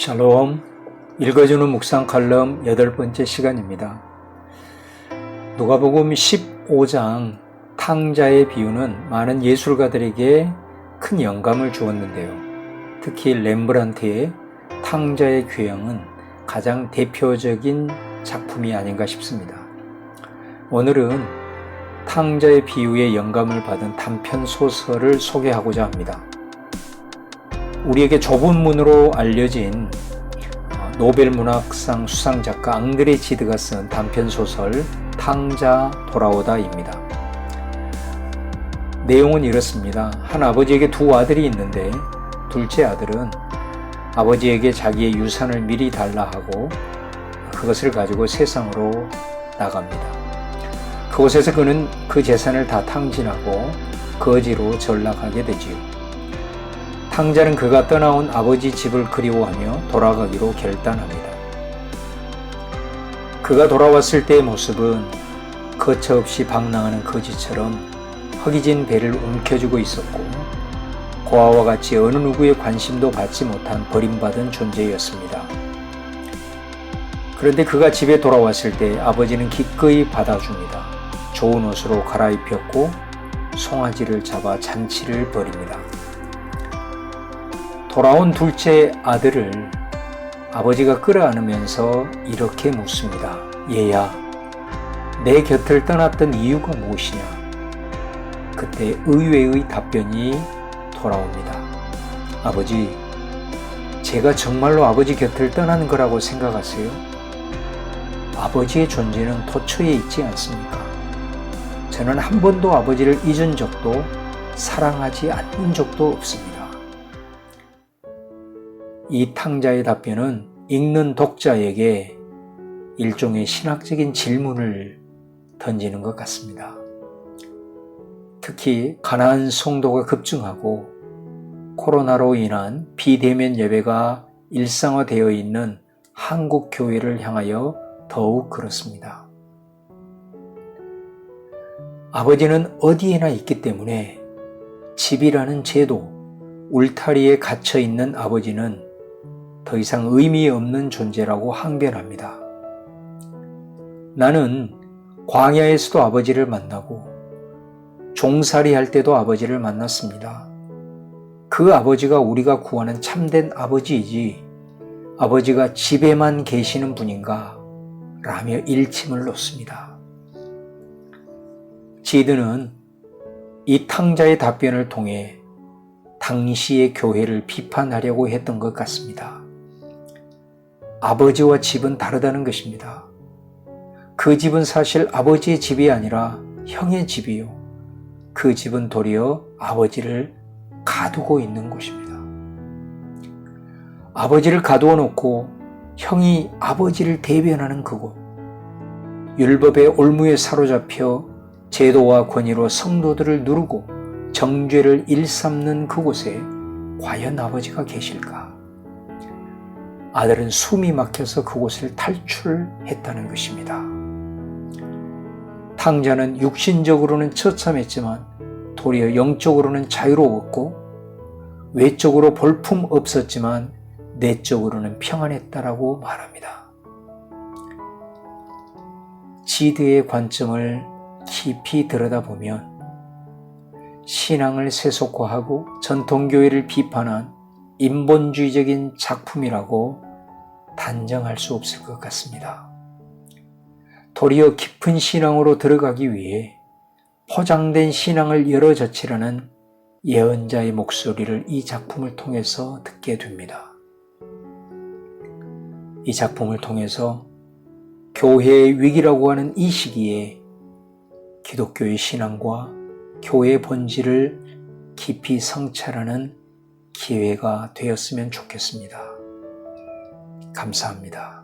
샬롬 읽어주는 묵상 칼럼 여덟 번째 시간입니다. 누가복음 15장 탕자의 비유는 많은 예술가들에게 큰 영감을 주었는데요. 특히 렘브란트의 탕자의 귀형은 가장 대표적인 작품이 아닌가 싶습니다. 오늘은 탕자의 비유의 영감을 받은 단편 소설을 소개하고자 합니다. 우리에게 좁은 문으로 알려진 어, 노벨 문학상 수상 작가 앙드레 지드가 쓴 단편 소설 탕자 돌아오다입니다. 내용은 이렇습니다. 한 아버지에게 두 아들이 있는데 둘째 아들은 아버지에게 자기의 유산을 미리 달라 하고 그것을 가지고 세상으로 나갑니다. 그곳에서 그는 그 재산을 다 탕진하고 거지로 전락하게 되지요. 탕자는 그가 떠나온 아버지 집을 그리워하며 돌아가기로 결단합니다. 그가 돌아왔을 때의 모습은 거처없이 방랑하는 거지처럼 허기진 배를 움켜쥐고 있었고 고아와 같이 어느 누구의 관심도 받지 못한 버림받은 존재였습니다. 그런데 그가 집에 돌아왔을 때 아버지는 기꺼이 받아줍니다. 좋은 옷으로 갈아입혔고 송아지를 잡아 잔치를 벌입니다. 돌아온 둘째 아들을 아버지가 끌어안으면서 이렇게 묻습니다. 얘야, 내 곁을 떠났던 이유가 무엇이냐? 그때 의외의 답변이 돌아옵니다. 아버지, 제가 정말로 아버지 곁을 떠나는 거라고 생각하세요? 아버지의 존재는 도처에 있지 않습니까? 저는 한 번도 아버지를 잊은 적도 사랑하지 않는 적도 없습니다. 이 탕자의 답변은 읽는 독자에게 일종의 신학적인 질문을 던지는 것 같습니다. 특히 가난한 성도가 급증하고 코로나로 인한 비대면 예배가 일상화되어 있는 한국 교회를 향하여 더욱 그렇습니다. 아버지는 어디에나 있기 때문에 집이라는 제도, 울타리에 갇혀 있는 아버지는 더 이상 의미 없는 존재라고 항변합니다. 나는 광야에서도 아버지를 만나고 종살이 할 때도 아버지를 만났습니다. 그 아버지가 우리가 구하는 참된 아버지이지 아버지가 집에만 계시는 분인가 라며 일침을 놓습니다. 지드는 이 탕자의 답변을 통해 당시의 교회를 비판하려고 했던 것 같습니다. 아버지와 집은 다르다는 것입니다. 그 집은 사실 아버지의 집이 아니라 형의 집이요. 그 집은 도리어 아버지를 가두고 있는 곳입니다. 아버지를 가두어 놓고 형이 아버지를 대변하는 그곳. 율법의 올무에 사로잡혀 제도와 권위로 성도들을 누르고 정죄를 일삼는 그곳에 과연 아버지가 계실까? 아들은 숨이 막혀서 그곳을 탈출했다는 것입니다. 탕자는 육신적으로는 처참했지만 도리어 영적으로는 자유로웠고 외적으로 볼품 없었지만 내적으로는 평안했다라고 말합니다. 지드의 관점을 깊이 들여다보면 신앙을 세속화하고 전통교회를 비판한 인본주의적인 작품이라고 단정할 수 없을 것 같습니다. 도리어 깊은 신앙으로 들어가기 위해 포장된 신앙을 열어젖히라는 예언자의 목소리를 이 작품을 통해서 듣게 됩니다. 이 작품을 통해서 교회의 위기라고 하는 이 시기에 기독교의 신앙과 교회의 본질을 깊이 성찰하는 기회가 되었으면 좋겠습니다. 감사합니다.